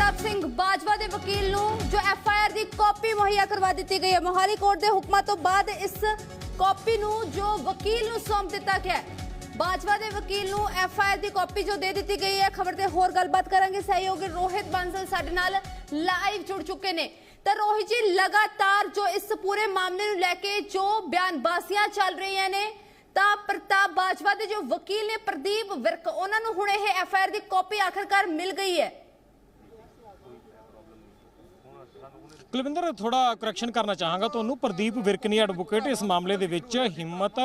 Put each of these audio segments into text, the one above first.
ਪ੍ਰਤਾਪ ਸਿੰਘ ਬਾਜਵਾ ਦੇ ਵਕੀਲ ਨੂੰ ਜੋ ਐਫ ਆਈ ਆਰ ਦੀ ਕਾਪੀ ਮੁਹੱਈਆ ਕਰਵਾ ਦਿੱਤੀ ਗਈ ਹੈ। ਮੋਹਾਲੀ ਕੋਰਟ ਦੇ ਹੁਕਮਾਂ ਤੋਂ ਬਾਅਦ ਇਸ ਕਾਪੀ ਨੂੰ ਜੋ ਵਕੀਲ ਨੂੰ ਸੌਂਪ ਦਿੱਤਾ ਗਿਆ ਹੈ। ਬਾਜਵਾ ਦੇ ਵਕੀਲ ਨੂੰ ਐਫ ਆਈ ਆਰ ਦੀ ਕਾਪੀ ਜੋ ਦੇ ਦਿੱਤੀ ਗਈ ਹੈ, ਖਬਰ ਤੇ ਹੋਰ ਗੱਲਬਾਤ ਕਰਾਂਗੇ। ਸਹਿਯੋਗੀ ਰੋਹਿਤ ਬਾਂਸਲ ਸਾਡੇ ਨਾਲ ਲਾਈਵ ਜੁੜ ਚੁੱਕੇ ਨੇ। ਤਾਂ ਰੋਹਿਤ ਜੀ, ਲਗਾਤਾਰ ਜੋ ਇਸ ਪੂਰੇ ਮਾਮਲੇ ਨੂੰ ਲੈ ਕੇ ਜੋ ਬਿਆਨਬਾਜ਼ੀਆਂ ਚੱਲ ਰਹੀਆਂ ਨੇ, ਤਾਂ ਪ੍ਰਤਾਪ ਬਾਜਵਾ ਦੇ ਜੋ ਵਕੀਲ ਨੇ ਪ੍ਰਦੀਪ ਵਿਰਕ, ਉਹਨਾਂ ਨੂੰ ਹੁਣ ਇਹ ਐਫ ਆਈ ਆਰ ਦੀ ਕਾਪੀ ਆਖਰਕਾਰ ਮਿਲ ਗਈ ਹੈ। ਕੁਲਵਿੰਦਰ ਥੋੜਾ ਕਰੈਕਸ਼ਨ ਕਰਨਾ ਚਾਹਾਂਗਾ ਤੁਹਾਨੂੰ। ਪ੍ਰਦੀਪ ਵਿਰਕਨੀ ਐਡਵੋਕੇਟ ਇਸ ਮਾਮਲੇ ਦੇ ਵਿੱਚ ਹਿੰਮਤ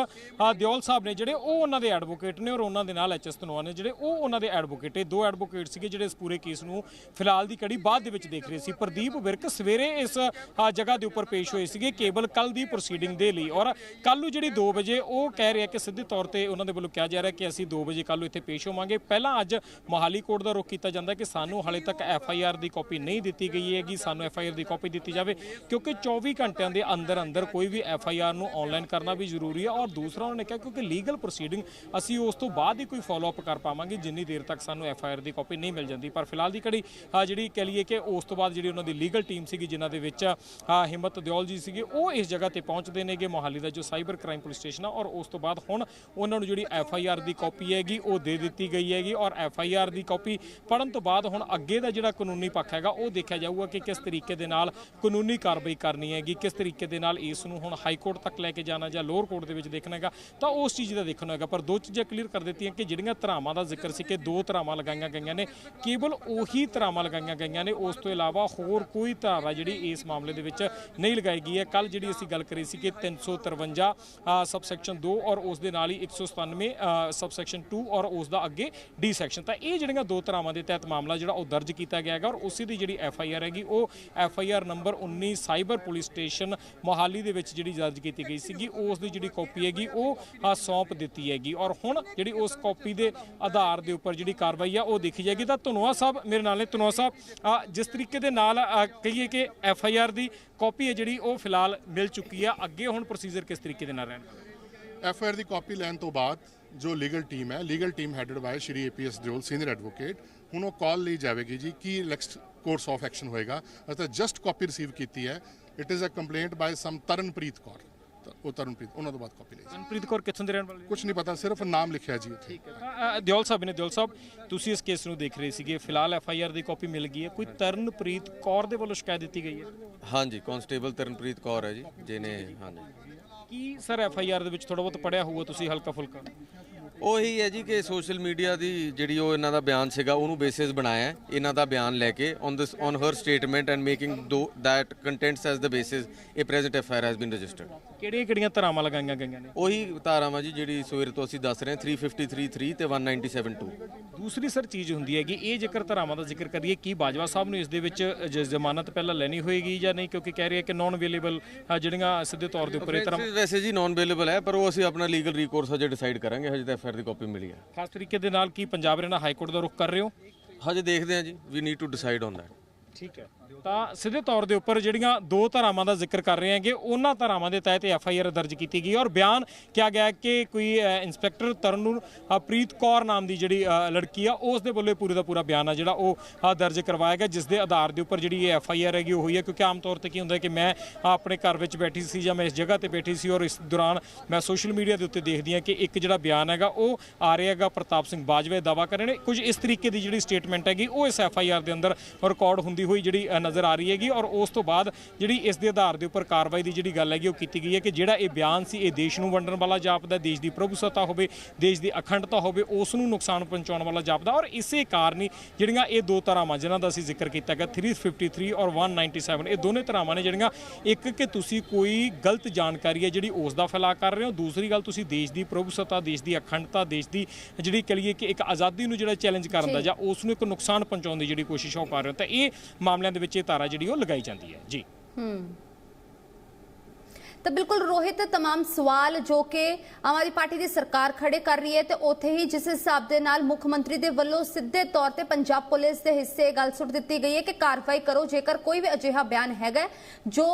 ਦਿਓਲ ਸਾਹਿਬ ਨੇ ਜਿਹੜੇ ਉਹ ਉਹਨਾਂ ਦੇ ਐਡਵੋਕੇਟ ਨੇ ਔਰ ਉਹਨਾਂ ਦੇ ਨਾਲ ਐਚਐਸ ਧਨੋਆ ਨੇ ਜਿਹੜੇ ਉਹ ਉਹਨਾਂ ਦੇ ਐਡਵੋਕੇਟ ਦੋ ਐਡਵੋਕੇਟ ਸੀਗੇ ਜਿਹੜੇ ਇਸ ਪੂਰੇ ਕੇਸ ਨੂੰ ਫਿਲਹਾਲ ਦੀ ਕੜੀ ਬਾਅਦ ਦੇ ਵਿੱਚ ਦੇਖ ਰਹੇ ਸੀ। ਪ੍ਰਦੀਪ ਵਿਰਕ ਸਵੇਰੇ ਇਸ ਜਗ੍ਹਾ ਦੇ ਉੱਪਰ ਪੇਸ਼ ਹੋਏ ਸੀਗੇ ਕੇਵਲ ਕੱਲ ਦੀ ਪ੍ਰੋਸੀਡਿੰਗ ਦੇ ਲਈ ਔਰ ਕੱਲ ਨੂੰ ਜਿਹੜੀ 2 ਵਜੇ ਉਹ ਕਹਿ ਰਿਹਾ ਕਿ ਸਿੱਧੇ ਤੌਰ ਤੇ ਉਹਨਾਂ ਦੇ ਵੱਲੋਂ ਕਿਹਾ ਜਾ ਰਿਹਾ ਕਿ ਅਸੀਂ 2 ਵਜੇ ਕੱਲ ਨੂੰ ਇੱਥੇ ਪੇਸ਼ ਹੋਵਾਂਗੇ। ਪਹਿਲਾਂ ਅੱਜ ਮੋਹਾਲੀ ਕੋਰਟ ਦਾ ਰੁਖ ਕੀਤਾ ਜਾਂਦਾ ਕਿ ਸਾਨੂੰ ਹਾਲੇ ਤੱਕ ਐਫ ਆਈ ਆਰ ਦੀ ਕਾਪੀ ਨਹੀਂ ਦਿੱਤੀ ਗਈ ਹੈਗੀ, ਸਾਨੂੰ ਐਫ ਐਫ ਆਈ ਆਰ ਦੀ ਕਾਪੀ ਦਿੱਤੀ ਜਾਵੇ, ਕਿਉਂਕਿ 24 ਘੰਟਿਆਂ ਦੇ ਅੰਦਰ ਅੰਦਰ ਕੋਈ ਵੀ ਐਫ ਆਈ ਆਰ ਨੂੰ ਆਨਲਾਈਨ ਕਰਨਾ ਵੀ ਜ਼ਰੂਰੀ ਹੈ ਔਰ ਦੂਸਰਾ ਉਹਨਾਂ ਨੇ ਕਿਹਾ ਕਿਉਂਕਿ ਲੀਗਲ ਪ੍ਰੋਸੀਡਿੰਗ ਅਸੀਂ ਉਸ ਤੋਂ ਬਾਅਦ ਹੀ ਕੋਈ ਫਾਲੋ ਅਪ ਕਰ ਪਾਵਾਂਗੇ, ਜਿੰਨੀ ਦੇਰ ਤੱਕ ਸਾਨੂੰ ਐਫ ਆਈ ਆਰ ਦੀ ਕਾਪੀ ਨਹੀਂ ਮਿਲ ਜਾਂਦੀ। ਪਰ ਫਿਲਹਾਲ ਦੀ ਘੜੀ ਜਿਹੜੀ ਕਹਿ ਲਈਏ ਕਿ ਉਸ ਤੋਂ ਬਾਅਦ ਜਿਹੜੀ ਉਹਨਾਂ ਦੀ ਲੀਗਲ ਟੀਮ ਸੀਗੀ, ਜਿਨ੍ਹਾਂ ਦੇ ਵਿੱਚ ਹਿੰਮਤ ਦਿਓਲ ਜੀ ਸੀਗੇ, ਉਹ ਇਸ ਜਗ੍ਹਾ ਤੇ ਪਹੁੰਚਦੇ ਨੇਗੇ, ਮੋਹਾਲੀ ਦਾ ਜੋ ਸਾਈਬਰ ਕ੍ਰਾਈਮ ਪੁਲਿਸ ਸਟੇਸ਼ਨ ਆ ਔਰ ਉਸ ਤੋਂ ਬਾਅਦ ਹੁਣ ਉਹਨਾਂ ਨੂੰ ਜਿਹੜੀ ਐਫ ਆਈ ਆਰ ਦੀ ਕਾਪੀ ਹੈਗੀ, ਉਹ ਦੇ ਦਿੱਤੀ ਗਈ ਹੈਗੀ ਔਰ ਐਫ ਆਈ ਆਰ ਦੀ ਕਾਪੀ ਪੜਨ ਤੋਂ ਬਾਅਦ ਹੁਣ ਅੱਗੇ ਦਾ ਜਿਹੜਾ ਕਾਨੂੰਨੀ ਪੱਖ ਹੈਗਾ, ਉਹ ਦੇਖਿਆ ਜਾਊਗਾ ਕਿ ਕਿਸ ਤਰੀਕੇ ਦੇ ਨਾਲ ਕਾਨੂੰਨੀ ਕਾਰਵਾਈ ਕਰਨੀ ਹੈਗੀ। ਕਿਸ ਤਰੀਕੇ ਦੇ ਨਾਲ ਇਸ ਨੂੰ ਹੁਣ ਹਾਈ ਕੋਰਟ ਤੱਕ ਲੈ ਕੇ ਜਾਣਾ ਜਾਂ ਲੋਅਰ ਕੋਰਟ ਦੇ ਵਿੱਚ ਦੇਖਣਾ ਹੈਗਾ, ਤਾਂ ਉਸ ਚੀਜ਼ ਦਾ ਦੇਖਣਾ ਹੈਗਾ। ਪਰ ਦੋ ਚੀਜ਼ਾਂ ਕਲੀਅਰ ਕਰ ਦਿੱਤੀਆਂ ਕਿ ਜਿਹੜੀਆਂ ਧਰਾਵਾਂ ਦਾ ਜ਼ਿਕਰ ਸੀ ਕਿ ਦੋ ਧਰਾਵਾਂ ਲਗਾਈਆਂ ਗਈਆਂ ਨੇ, ਕੇਵਲ ਉਹੀ ਧਰਾਵਾਂ ਲਗਾਈਆਂ ਗਈਆਂ ਨੇ। ਉਸ ਤੋਂ ਇਲਾਵਾ ਹੋਰ ਕੋਈ ਧਾਰਾ ਜਿਹੜੀ ਇਸ ਮਾਮਲੇ ਦੇ ਵਿੱਚ ਨਹੀਂ ਲਗਾਈ ਗਈ ਹੈ। ਕੱਲ ਜਿਹੜੀ ਅਸੀਂ ਗੱਲ ਕਰੀ ਸੀ ਕਿ 353 ਸਬਸੈਕਸ਼ਨ 2 ਔਰ ਉਸ ਦੇ ਨਾਲ ਹੀ 197 ਸਬਸੈਕਸ਼ਨ 2 ਔਰ ਉਸ ਦਾ ਅੱਗੇ ਡੀ ਸੈਕਸ਼ਨ। ਤਾਂ ਇਹ ਜਿਹੜੀਆਂ ਦੋ ਧਰਾਵਾਂ ਦੇ ਤਹਿਤ ਮਾਮਲਾ ਜਿਹੜਾ ਉਹ ਦਰਜ ਕੀਤਾ ਗਿਆ ਹੈਗਾ ਔਰ ਉਸੇ ਦੀ ਜਿਹੜੀ ਐਫ ਆਈ ਆਰ ਹੈਗੀ, ਉਹ F I R number 19 cyber police station Mohali ਦੇ ਵਿੱਚ ਜਿਹੜੀ ਦਰਜ ਕੀਤੀ ਗਈ ਸੀਗੀ, ਉਸ ਦੀ ਜਿਹੜੀ ਕਾਪੀ ਹੈਗੀ, ਉਹ ਸੌਂਪ ਦਿੱਤੀ ਹੈਗੀ। ਔਰ ਹੁਣ ਜਿਹੜੀ ਉਸ ਕਾਪੀ ਦੇ ਆਧਾਰ ਦੇ ਉੱਪਰ ਜਿਹੜੀ ਕਾਰਵਾਈ ਆ, ਉਹ ਦੇਖੀ ਜਾਏਗੀ। ਤਾਂ ਧਨੋਆ ਸਾਹਿਬ, ਮੇਰੇ ਨਾਲ ਨੇ ਧਨੋਆ ਸਾਹਿਬ ਜਿਸ ਤਰੀਕੇ ਦੇ ਨਾਲ ਕਹੀਏ ਕਿ ਐਫ ਆਈ ਆਰ ਦੀ ਕਾਪੀ ਹੈ ਜਿਹੜੀ, ਉਹ ਫਿਲਹਾਲ ਮਿਲ ਚੁੱਕੀ ਆ। ਅੱਗੇ ਹੁਣ ਪ੍ਰੋਸੀਜਰ ਕਿਸ ਤਰੀਕੇ ਦੇ ਨਾਲ ਰਹਿਣ ਐਫ ਆਈ ਆਰ ਦੀ ਕਾਪੀ ਲੈਣ ਤੋਂ ਬਾਅਦ ਜੋ ਲੀਗਲ ਟੀਮ ਹੈ legal team headed by Shri APS Deol senior advocate ਹੁਣ ਉਹ ਕਾਲ ਲਈ ਜਾਵੇਗੀ ਜੀ ਕੀ ਨੈਕਸਟ ਕੋਰਸ ਆਫ ਐਕਸ਼ਨ ਹੋਏਗਾ? ਅਸੀਂ ਜਸਟ ਕਾਪੀ ਰਿਸੀਵ ਕੀਤੀ ਹੈ। It is a complaint by some Tarnpreet Kaur ਉਹ ਤਰਨਪ੍ਰੀਤ ਉਹਨਾਂ ਤੋਂ ਬਾਅਦ ਕਾਪੀ ਲਈ ਮਨਪ੍ਰੀਤ ਕੌਰ ਕਿੱਥੋਂ ਦੇ ਰਹਿਣ ਵਾਲੇ? ਕੁਝ ਨਹੀਂ ਪਤਾ ਸਿਰਫ ਨਾਮ ਲਿਖਿਆ ਜੀ ਉੱਥੇ। ਦਿਓਲ ਸਾਹਿਬ ਨੇ ਦਿਓਲ ਸਾਹਿਬ ਤੁਸੀਂ ਇਸ ਕੇਸ ਨੂੰ ਦੇਖ ਰਹੇ ਸੀਗੇ ਫਿਲਹਾਲ ਐਫ ਆਈ ਆਰ ਦੀ ਕਾਪੀ ਮਿਲ ਗਈ ਹੈ। ਕੋਈ ਤਰਨਪ੍ਰੀਤ ਕੌਰ ਦੇ ਵੱਲੋਂ ਸ਼ਿਕਾਇਤ ਦਿੱਤੀ ਗਈ ਹੈ? ਹਾਂਜੀ ਕਾਂਸਟੇਬਲ ਤਰਨਪ੍ਰੀਤ ਕੌਰ ਹੈ ਜੀ ਜਿਹਨੇ ਹਾਂਜੀ। ਕੀ ਸਰ ਐਫ ਆਈ ਆਰ ਦੇ ਵਿੱਚ ਥੋੜਾ ਬਹੁਤ ਪੜਿਆ ਹੋਊਗਾ ਤੁਸੀਂ ਹਲਕਾ ਫੁਲਕਾ ਉਹੀ ਹੈ ਜੀ ਕਿ ਸੋਸ਼ਲ ਮੀਡੀਆ ਦੀ ਜਿਹੜੀ ਉਹ ਇਹਨਾਂ ਦਾ ਬਿਆਨ ਸੀਗਾ, ਉਹਨੂੰ ਬੇਸਿਸ ਬਣਾਇਆ ਹੈ। ਇਹਨਾਂ ਦਾ ਬਿਆਨ ਲੈ ਕੇ on this on her statement and making do that contents as the basis ਇਹ present F I R has been registered ਕਿਹੜੀਆਂ ਕਿਹੜੀਆਂ ਧਾਰਾਵਾਂ ਲਗਾਈਆਂ ਗਈਆਂ ਨੇ? ਉਹੀ ਧਾਰਾਵਾਂ ਜੀ ਜਿਹੜੀ ਸਵੇਰ ਤੋਂ ਅਸੀਂ ਦੱਸ ਰਹੇ ਹਾਂ 353.3 ਤੇ 1972 ਦੂਸਰੀ ਸਰ ਚੀਜ਼ ਹੁੰਦੀ ਹੈ ਕਿ ਇਹ ਜੇਕਰ ਧਾਰਾਵਾਂ ਦਾ ਜ਼ਿਕਰ ਕਰੀਏ ਕੀ ਬਾਜਵਾ ਸਾਹਿਬ ਨੂੰ ਇਸ ਦੇ ਵਿੱਚ ਜ- ਜ਼ਮਾਨਤ ਪਹਿਲਾਂ ਲੈਣੀ ਹੋਏਗੀ ਜਾਂ ਨਹੀਂ? ਕਿਉਂਕਿ ਕਹਿ ਰਹੇ ਕਿ ਨਾਨ ਅਵੇਲੇਬਲ ਜਿਹੜੀਆਂ ਸਿੱਧੇ ਤੌਰ ਦੇ ਉੱਪਰ ਇਹ ਧਾਰਾ ਵੈਸੇ ਜੀ ਨਾਨ ਅਵੇਲੇਬਲ ਹੈ ਪਰ ਉਹ ਅਸੀਂ ਆਪਣਾ ਲੀਗਲ ਰਿਕੋਰਸ ਹਜੇ ਡਿਸਾਈਡ ਕਰਾਂਗੇ ਹਜੇ ਤਾਂ ਐਫ ਆਈ ਆਰ ਦੀ ਕਾਪੀ ਮਿਲੀ ਹੈ। ਖਾਸ ਤਰੀਕੇ ਦੇ ਨਾਲ ਕੀ ਪੰਜਾਬ ਹਰਿਆਣਾ ਹਾਈ ਕੋਰਟ ਦਾ ਰੁਖ ਕਰ ਰਹੇ ਹੋ? ਹਜੇ ਦੇਖਦੇ ਹਾਂ ਜੀ ਵੀ need to decide on that ਠੀਕ ਹੈ। ਤਾਂ ਸਿੱਧੇ ਤੌਰ ਦੇ ਉੱਪਰ ਜਿਹੜੀਆਂ ਦੋ ਧਾਰਾਵਾਂ ਦਾ ਜ਼ਿਕਰ ਕਰ ਰਹੇ ਹਾਂਗੇ ਉਹਨਾਂ ਧਾਰਾਵਾਂ ਦੇ ਤਹਿਤ ਐਫ ਆਈ ਆਰ ਦਰਜ ਕੀਤੀ ਗਈ ਔਰ ਬਿਆਨ ਕਿਹਾ ਗਿਆ ਕਿ ਕੋਈ ਇੰਸਪੈਕਟਰ ਤਰਨੂ ਅ, ਪ੍ਰੀਤ ਕੌਰ ਨਾਮ ਦੀ ਜਿਹੜੀ ਲੜਕੀ ਆ ਉਸ ਦੇ ਵੱਲੋਂ ਪੂਰੇ ਦਾ ਪੂਰਾ ਬਿਆਨ ਆ ਜਿਹੜਾ ਉਹ ਦਰਜ ਕਰਵਾਇਆ ਗਿਆ ਜਿਸ ਦੇ ਆਧਾਰ ਦੇ ਉੱਪਰ ਜਿਹੜੀ ਇਹ ਐਫ ਆਈ ਆਰ ਹੈਗੀ ਉਹ ਹੋਈ ਹੈ। ਕਿਉਂਕਿ ਆਮ ਤੌਰ ਤੇ ਕੀ ਹੁੰਦਾ ਕਿ ਮੈਂ ਆਪਣੇ ਘਰ ਵਿੱਚ ਬੈਠੀ ਸੀ ਜਾਂ ਮੈਂ ਇਸ ਜਗ੍ਹਾ ਤੇ ਬੈਠੀ ਸੀ ਔਰ ਇਸ ਦੌਰਾਨ ਮੈਂ ਸੋਸ਼ਲ ਮੀਡੀਆ ਦੇ ਉੱਤੇ ਦੇਖਦੀ ਹਾਂ ਕਿ ਇੱਕ ਜਿਹੜਾ ਬਿਆਨ ਹੈਗਾ ਉਹ ਆ ਰਿਹਾ ਹੈਗਾ ਪ੍ਰਤਾਪ ਸਿੰਘ ਬਾਜਵਾ ਦਾਵਾ ਕਰ ਰਹੇ ਨੇ ਕੁਝ ਇਸ ਤਰੀਕੇ ਦੀ ਜਿਹੜੀ ਸਟੇਟਮੈਂਟ ਹੈਗੀ ਉਹ ਇਸ ਐਫ ਆਈ ਆਰ ਦੇ ਅੰਦਰ ਰਿਕਾਰਡ ਹੁੰਦੀ ਹੋਈ ਜਿਹੜੀ ਨਜ਼ਰ ਆ ਰਹੀ ਹੈਗੀ ਔਰ ਉਸ ਤੋਂ ਬਾਅਦ ਜਿਹੜੀ ਇਸ ਦੇ ਆਧਾਰ ਦੇ ਉੱਪਰ ਕਾਰਵਾਈ ਦੀ ਜਿਹੜੀ ਗੱਲ ਹੈਗੀ ਉਹ ਕੀਤੀ ਗਈ ਹੈ ਕਿ ਜਿਹੜਾ ਇਹ ਬਿਆਨ ਸੀ ਇਹ ਦੇਸ਼ ਨੂੰ ਵੰਡਣ ਵਾਲਾ ਜਾਪਦਾ ਦੇਸ਼ ਦੀ ਪ੍ਰਭੂਸੱਤਾ ਹੋਵੇ ਦੇਸ਼ ਦੀ ਅਖੰਡਤਾ ਹੋਵੇ ਉਸ ਨੂੰ ਨੁਕਸਾਨ ਪਹੁੰਚਾਉਣ ਵਾਲਾ ਜਾਪਦਾ ਔਰ ਇਸੇ ਕਾਰਨ ਹੀ ਜਿਹੜੀਆਂ ਇਹ ਦੋ ਧਾਰਾਵਾਂ ਜਿਨ੍ਹਾਂ ਦਾ ਅਸੀਂ ਜ਼ਿਕਰ ਕੀਤਾ ਹੈਗਾ 353 ਔਰ 197 ਇਹ ਦੋਨੇ ਧਾਰਾਵਾਂ ਨੇ ਜਿਹੜੀਆਂ ਇੱਕ ਕਿ ਤੁਸੀਂ ਕੋਈ ਗਲਤ ਜਾਣਕਾਰੀ ਹੈ ਜਿਹੜੀ ਉਸ ਦਾ ਫੈਲਾ ਕਰ ਰਹੇ ਹੋ ਦੂਸਰੀ ਗੱਲ ਤੁਸੀਂ ਦੇਸ਼ ਦੀ ਪ੍ਰਭੂਸੱਤਾ ਦੇਸ਼ ਦੀ ਅਖੰਡਤਾ ਦੇਸ਼ ਦੀ ਜਿਹੜੀ ਕਹ ਲਈਏ ਕਿ ਇੱਕ ਆਜ਼ਾਦੀ ਨੂੰ ਜਿਹੜਾ ਚੈਲੰਜ ਕਰਨ ਦਾ ਜਾਂ। ਉਸ ਨੂੰ ਇੱਕ ਨੁਕਸਾਨ ਪਹੁੰਚਾਉਣ ਦੀ ਜਿਹੜੀ ਕੋਸ਼ਿਸ਼ ਉਹ ਕਰ ਰਹੇ ਹੋ ਤਾਂ ਇਹ ਮਾਮਲਿਆਂ ਦੇ ਵਿੱਚ ਇਹ ਧਾਰਾ ਜਿਹੜੀ ਉਹ ਲਗਾਈ ਜਾਂਦੀ ਹੈ ਜੀ ਤਾਂ ਬਿਲਕੁਲ ਰੋਹਿਤ तमाम ਸਵਾਲ ਜੋ ਕਿ ਆਮ ਆਦਮੀ ਪਾਰਟੀ ਦੀ ਸਰਕਾਰ ਖੜੇ ਕਰ ਰਹੀ ਹੈ ਤੇ ਉੱਥੇ ਹੀ ਜਿਸ ਹਿਸਾਬ ਦੇ ਨਾਲ ਮੁੱਖ ਮੰਤਰੀ ਦੇ ਵੱਲੋਂ ਸਿੱਧੇ ਤੌਰ ਤੇ ਪੰਜਾਬ ਪੁਲਿਸ ਦੇ ਹਿੱਸੇ ਇਹ ਗੱਲ ਸੁੱਟ ਦਿੱਤੀ ਗਈ ਹੈ ਕਿ ਕਾਰਵਾਈ ਕਰੋ ਜੇਕਰ ਕੋਈ ਵੀ ਅਜਿਹਾ ਬਿਆਨ ਹੈਗਾ ਹੈ ਜੋ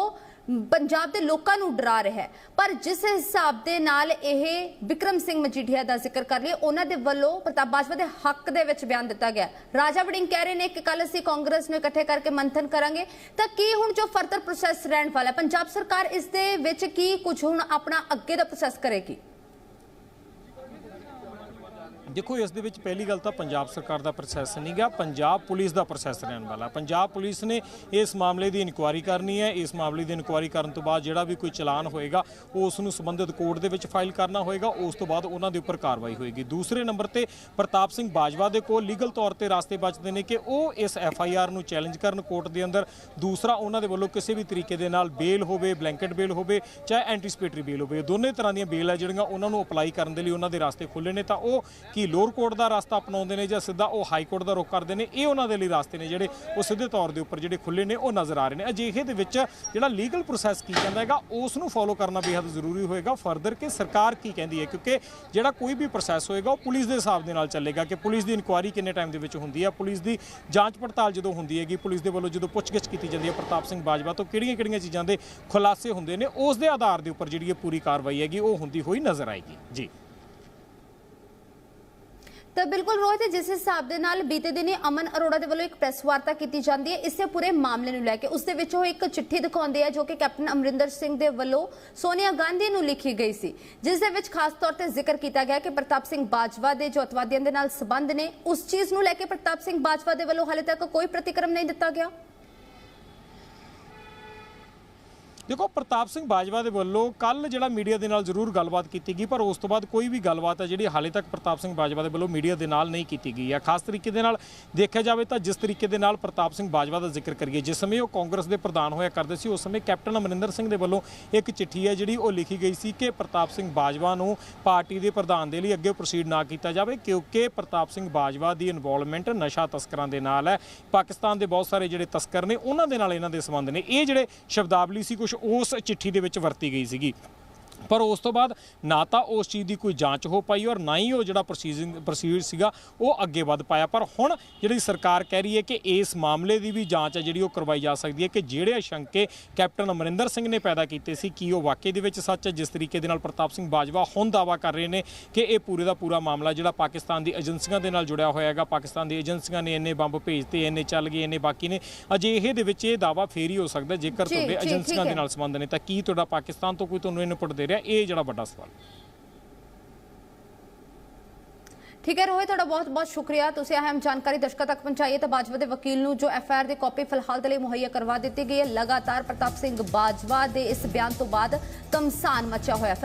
ਪੰਜਾਬ ਦੇ ਲੋਕਾਂ ਨੂੰ ਡਰਾ ਰਿਹਾ ਹੈ। ਪਰ ਜਿਸ ਹਿਸਾਬ ਦੇ ਨਾਲ ਇਹ ਵਿਕਰਮ ਸਿੰਘ ਮਜੀਠੀਆ ਦਾ ਜ਼ਿਕਰ ਕਰ ਲਈ ਉਹਨਾਂ ਦੇ ਵੱਲੋਂ ਪ੍ਰਤਾਪ ਬਾਜਵਾ ਦੇ ਹੱਕ ਦੇ ਵਿੱਚ ਬਿਆਨ ਦਿੱਤਾ ਗਿਆ ਰਾਜਾ ਵੜਿੰਗ ਕਹਿ ਰਹੇ ਨੇ ਕਿ ਕੱਲ ਅਸੀਂ ਕਾਂਗਰਸ ਨੂੰ ਇਕੱਠੇ ਕਰਕੇ ਮੰਥਨ ਕਰਾਂਗੇ। ਤਾਂ ਕੀ ਹੁਣ ਜੋ ਫਰਦਰ ਪ੍ਰੋਸੈਸ ਰਹਿਣ ਵਾਲਾ ਪੰਜਾਬ ਸਰਕਾਰ ਇਸ ਦੇ ਵਿੱਚ ਕੀ ਕੁਝ ਹੁਣ ਆਪਣਾ ਅੱਗੇ ਦਾ ਪ੍ਰੋਸੈਸ ਕਰੇਗੀ? ਦੇਖੋ, ਇਸ ਦੇ ਵਿੱਚ ਪਹਿਲੀ ਗੱਲ ਤਾਂ ਪੰਜਾਬ ਸਰਕਾਰ ਦਾ ਪ੍ਰੋਸੈਸ ਨਹੀਂ ਗਿਆ ਪੰਜਾਬ ਪੁਲਿਸ ਦਾ ਪ੍ਰੋਸੈਸ ਰਹਿਣ ਵਾਲਾ। ਪੰਜਾਬ ਪੁਲਿਸ ਨੇ ਇਸ ਮਾਮਲੇ ਦੀ ਇਨਕੁਆਇਰੀ ਕਰਨੀ ਹੈ। ਇਸ ਮਾਮਲੇ ਦੀ ਇਨਕੁਆਇਰੀ ਕਰਨ ਤੋਂ ਬਾਅਦ ਜਿਹੜਾ ਵੀ ਕੋਈ ਚਲਾਨ ਹੋਏਗਾ, ਉਸ ਨੂੰ ਸੰਬੰਧਿਤ ਕੋਰਟ ਦੇ ਵਿੱਚ ਫਾਈਲ ਕਰਨਾ ਹੋਏਗਾ। ਉਸ ਤੋਂ ਬਾਅਦ ਉਹਨਾਂ ਦੇ ਉੱਪਰ ਕਾਰਵਾਈ ਹੋਏਗੀ। ਦੂਸਰੇ ਨੰਬਰ ਤੇ ਪ੍ਰਤਾਪ ਸਿੰਘ ਬਾਜਵਾ ਦੇ ਕੋਲ ਲੀਗਲ ਤੌਰ ਤੇ ਰਾਸਤੇ ਬਚਦੇ ਨੇ ਕਿ ਉਹ ਇਸ ਐਫ ਆਈ ਆਰ ਨੂੰ ਚੈਲੰਜ ਕਰਨ ਕੋਰਟ ਦੇ ਅੰਦਰ। ਦੂਸਰਾ, ਉਹਨਾਂ ਦੇ ਵੱਲੋਂ ਕਿਸੇ ਵੀ ਤਰੀਕੇ ਦੇ ਨਾਲ ਬੇਲ ਹੋਵੇ, ਬਲੈਂਕਟ ਬੇਲ ਹੋਵੇ ਚਾਹੇ ਐਂਟੀਸਪੇਟਰੀ ਬੇਲ ਹੋਵੇ, ਦੋਨੇ ਤਰ੍ਹਾਂ ਦੀਆਂ ਬੇਲ ਆ ਜਿਹੜੀਆਂ ਉਹਨਾਂ ਨੂੰ ਅਪਲਾਈ ਕਰਨ ਦੇ ਲਈ ਉਹਨਾਂ ਦੇ ਰਾਸਤੇ ਖੁੱਲੇ ਨੇ। ਤਾਂ ਉਹ ਕੀ ਲੋਅਰ ਕੋਰਟ ਦਾ ਰਸਤਾ ਅਪਣਾਉਂਦੇ ਨੇ ਜਾਂ ਸਿੱਧਾ ਉਹ ਹਾਈ ਕੋਰਟ ਦਾ ਰੁਖ ਕਰਦੇ ਨੇ, ਇਹ ਉਹਨਾਂ ਦੇ ਲਈ ਰਸਤੇ ਨੇ ਜਿਹੜੇ ਉਹ ਸਿੱਧੇ ਤੌਰ ਦੇ ਉੱਪਰ ਜਿਹੜੇ ਖੁੱਲੇ ਨੇ, ਉਹ ਨਜ਼ਰ ਆ ਰਹੇ ਨੇ। ਅਜਿਹੇ ਦੇ ਵਿੱਚ ਜਿਹੜਾ ਲੀਗਲ ਪ੍ਰੋਸੈਸ ਕੀ ਕਹਿੰਦਾ ਹੈਗਾ, ਉਸ ਨੂੰ ਫੋਲੋ ਕਰਨਾ ਬੇहद ਜ਼ਰੂਰੀ ਹੋਏਗਾ। ਫਰਦਰ ਕਿ ਸਰਕਾਰ ਕੀ ਕਹਿੰਦੀ ਹੈ? ਕਿਉਂਕਿ ਜਿਹੜਾ ਕੋਈ ਵੀ ਪ੍ਰੋਸੈਸ ਹੋਏਗਾ, ਉਹ ਪੁਲਿਸ ਦੇ ਹਿਸਾਬ ਦੇ ਨਾਲ ਚੱਲੇਗਾ ਕਿ ਪੁਲਿਸ ਦੀ ਇਨਕੁਆਇਰੀ ਕਿੰਨੇ ਟਾਈਮ ਦੇ ਵਿੱਚ ਹੁੰਦੀ ਹੈ, ਪੁਲਿਸ ਦੀ ਜਾਂਚ ਪੜਤਾਲ ਜਦੋਂ ਹੁੰਦੀ ਹੈਗੀ, ਪੁਲਿਸ ਦੇ ਵੱਲੋਂ ਜਦੋਂ ਪੁੱਛਗਿੱਛ ਕੀਤੀ ਜਾਂਦੀ ਹੈ, ਪ੍ਰਤਾਪ ਸਿੰਘ ਬਾਜਵਾ ਤੋਂ ਕਿਹੜੀਆਂ-ਕਿਹੜੀਆਂ ਚੀਜ਼ਾਂ ਦੇ ਖੁਲਾਸੇ ਹੁੰਦੇ ਨੇ, ਉਸ ਦੇ ਆਧਾਰ ਦੇ ਉੱਪਰ ਜਿਹੜੀ ਇਹ ਪੂਰੀ ਕਾਰਵਾਈ ਹੈਗੀ, ਉਹ ਹੁੰਦੀ ਹੋਈ ਨਜ਼ਰ ਆਏਗੀ। ਜੀ। ਤਾਂ ਬਿਲਕੁਲ ਰੋਹਿਤ, ਜਿਸ ਹਿਸਾਬ ਦੇ ਨਾਲ ਬੀਤੇ ਦਿਨੀ ਅਮਨ ਅਰੋੜਾ ਦੇ ਵੱਲੋਂ ਇੱਕ ਪ੍ਰੈਸ ਵਾਰਤਾ ਕੀਤੀ ਜਾਂਦੀ ਹੈ, ਇਸੇ ਪੂਰੇ ਮਾਮਲੇ ਨੂੰ ਲੈ ਕੇ। ਉਸ ਦੇ ਵਿੱਚ ਉਹ ਇੱਕ ਚਿੱਠੀ ਦਿਖਾਉਂਦੇ ਆ, ਜੋ ਕਿ ਕੈਪਟਨ ਅਮਰਿੰਦਰ ਸਿੰਘ ਦੇ ਵੱਲੋਂ ਸੋਨੀਆ ਗਾਂਧੀ ਨੂੰ ਲਿਖੀ ਗਈ ਸੀ। ਜਿਸ ਦੇ ਵਿੱਚ ਖਾਸ ਤੌਰ ਤੇ ਜ਼ਿਕਰ ਕੀਤਾ ਗਿਆ ਕਿ ਪ੍ਰਤਾਪ ਸਿੰਘ ਬਾਜਵਾ ਦੇ ਜੋ ਅਤਵਾਦੀਆਂ ਦੇ ਨਾਲ ਸਬੰਧ ਨੇ, ਉਸ ਚੀਜ਼ ਨੂੰ ਲੈ ਕੇ ਪ੍ਰਤਾਪ ਸਿੰਘ ਬਾਜਵਾ ਦੇ ਵੱਲੋਂ ਹਾਲੇ ਤੱਕ ਕੋਈ ਪ੍ਰਤੀਕਰਮ ਨਹੀਂ ਦਿੱਤਾ ਗਿਆ। ਦੇਖੋ, ਪ੍ਰਤਾਪ ਸਿੰਘ ਬਾਜਵਾ ਦੇ ਵੱਲੋਂ ਕੱਲ ਜਿਹੜਾ ਮੀਡੀਆ ਦੇ ਨਾਲ ਜ਼ਰੂਰ ਗੱਲਬਾਤ ਕੀਤੀ ਗਈ, ਪਰ ਉਸ ਤੋਂ ਬਾਅਦ ਕੋਈ ਵੀ ਗੱਲਬਾਤ ਹੈ ਜਿਹੜੀ ਹਾਲੇ ਤੱਕ ਪ੍ਰਤਾਪ ਸਿੰਘ ਬਾਜਵਾ ਦੇ ਵੱਲੋਂ ਮੀਡੀਆ ਦੇ ਨਾਲ ਨਹੀਂ ਕੀਤੀ ਗਈ ਹੈ। ਖਾਸ ਤਰੀਕੇ ਦੇ ਨਾਲ ਦੇਖਿਆ ਜਾਵੇ ਤਾਂ ਜਿਸ ਤਰੀਕੇ ਦੇ ਨਾਲ ਪ੍ਰਤਾਪ ਸਿੰਘ ਬਾਜਵਾ ਦਾ ਜ਼ਿਕਰ ਕਰੀਏ, ਜਿਸ ਸਮੇਂ ਉਹ ਕਾਂਗਰਸ ਦੇ ਪ੍ਰਧਾਨ ਹੋਇਆ ਕਰਦੇ ਸੀ, ਉਸ ਸਮੇਂ ਕੈਪਟਨ ਅਮਰਿੰਦਰ ਸਿੰਘ ਦੇ ਵੱਲੋਂ ਇੱਕ ਚਿੱਠੀ ਹੈ ਜਿਹੜੀ ਉਹ ਲਿਖੀ ਗਈ ਸੀ ਕਿ ਪ੍ਰਤਾਪ ਸਿੰਘ ਬਾਜਵਾ ਨੂੰ ਪਾਰਟੀ ਦੇ ਪ੍ਰਧਾਨ ਦੇ ਲਈ ਅੱਗੇ ਪ੍ਰੋਸੀਡ ਨਾ ਕੀਤਾ ਜਾਵੇ ਕਿਉਂਕਿ ਪ੍ਰਤਾਪ ਸਿੰਘ ਬਾਜਵਾ ਦੀ ਇਨਵੋਲਵਮੈਂਟ ਨਸ਼ਾ ਤਸਕਰਾਂ ਦੇ ਨਾਲ ਹੈ। ਪਾਕਿਸਤਾਨ ਦੇ ਬਹੁਤ ਸਾਰੇ ਜਿਹੜੇ ਤਸਕਰ ਨੇ, ਉਹਨਾਂ ਦੇ ਨਾਲ ਇਹਨਾਂ ਦੇ ਸੰਬੰਧ ਨੇ। ਇਹ ਜਿਹੜੇ ਸ਼ਬਦਾਵਲੀ ਸੀ ਕੁਝ ਉਸ ਚਿੱਠੀ ਦੇ ਵਿੱਚ ਵਰਤੀ ਗਈ ਸੀਗੀ। ਪਰ ਉਸ ਤੋਂ ਬਾਅਦ ਨਾ ਤਾਂ ਉਸ ਚੀਜ਼ ਦੀ ਕੋਈ ਜਾਂਚ ਹੋ ਪਾਈ ਔਰ ਨਾ ਹੀ ਉਹ ਜਿਹੜਾ ਪ੍ਰੋਸੀਜਿੰਗ ਪ੍ਰੋਸੀਡ ਸੀਗਾ ਉਹ ਅੱਗੇ ਵੱਧ ਪਾਇਆ। ਪਰ ਹੁਣ ਜਿਹੜੀ ਸਰਕਾਰ ਕਹਿ ਰਹੀ ਹੈ ਕਿ ਇਸ ਮਾਮਲੇ ਦੀ ਵੀ ਜਾਂਚ ਹੈ ਜਿਹੜੀ ਉਹ ਕਰਵਾਈ ਜਾ ਸਕਦੀ ਹੈ ਕਿ ਜਿਹੜੇ ਸ਼ੰਕੇ ਕੈਪਟਨ ਅਮਰਿੰਦਰ ਸਿੰਘ ਨੇ ਪੈਦਾ ਕੀਤੇ ਸੀ ਕੀ ਉਹ ਵਾਕਈ ਦੇ ਵਿੱਚ ਸੱਚ ਹੈ? ਜਿਸ ਤਰੀਕੇ ਦੇ ਨਾਲ ਪ੍ਰਤਾਪ ਸਿੰਘ ਬਾਜਵਾ ਹੁਣ ਦਾਵਾ ਕਰ ਰਹੇ ਨੇ ਕਿ ਇਹ ਪੂਰੇ ਦਾ ਪੂਰਾ ਮਾਮਲਾ ਜਿਹੜਾ ਪਾਕਿਸਤਾਨ ਦੀ ਏਜੰਸੀਆਂ ਦੇ ਨਾਲ ਜੁੜਿਆ ਹੋਇਆ ਹੈਗਾ। ਪਾਕਿਸਤਾਨ ਦੀ ਏਜੰਸੀਆਂ ਨੇ ਇੰਨੇ ਬੰਬ ਭੇਜਤੇ ਇੰਨੇ ਚੱਲ ਗਏ ਇੰਨੇ ਬਾਕੀ ਨੇ। ਅਜੇ ਇਹ ਦੇ ਵਿੱਚ ਇਹ ਦਾਵਾ ਫੇਰ ਹੀ ਹੋ ਸਕਦਾ ਜੇਕਰ ਤੁਹਾਡੇ ਏਜੰਸੀਆਂ ਦੇ। ਨਾਲ ਸੰਬੰਧ ਨੇ ਤਾਂ ਕੀ ਤੁਹਾਡਾ ਪਾਕਿਸਤਾਨ ਤੋਂ ਕੋਈ ਤੁਹਾਨੂੰ ਇਨਪੁਟ ਦੇ ਰਿਹਾ? ਇਹ ਜਿਹੜਾ ਵੱਡਾ ਸਵਾਲ ਠੀਕ ਹੈ ਰੋਹਿਤ, ਤੁਹਾਡਾ ਬਹੁਤ ਬਹੁਤ ਸ਼ੁਕਰੀਆ। ਤੁਸੀਂ ਅਹਿਮ ਜਾਣਕਾਰੀ ਦਰਸ਼ਕਾਂ ਤੱਕ ਪਹੁੰਚਾਈ ਹੈ ਤਾਂ ਬਾਜਵਾ ਦੇ ਵਕੀਲ ਨੂੰ ਜੋ ਐਫ ਆਈ ਆਰ ਦੀ ਕਾਪੀ ਫਿਲਹਾਲ ਦੇ ਲਈ ਮੁਹੱਈਆ ਕਰਵਾ ਦਿੱਤੀ ਗਈ ਹੈ। ਲਗਾਤਾਰ ਪ੍ਰਤਾਪ ਸਿੰਘ ਬਾਜਵਾ ਦੇ ਇਸ ਬਿਆਨ ਤੋਂ ਬਾਅਦ ਕਮਸਾਨ ਮਚਿਆ ਹੋਇਆ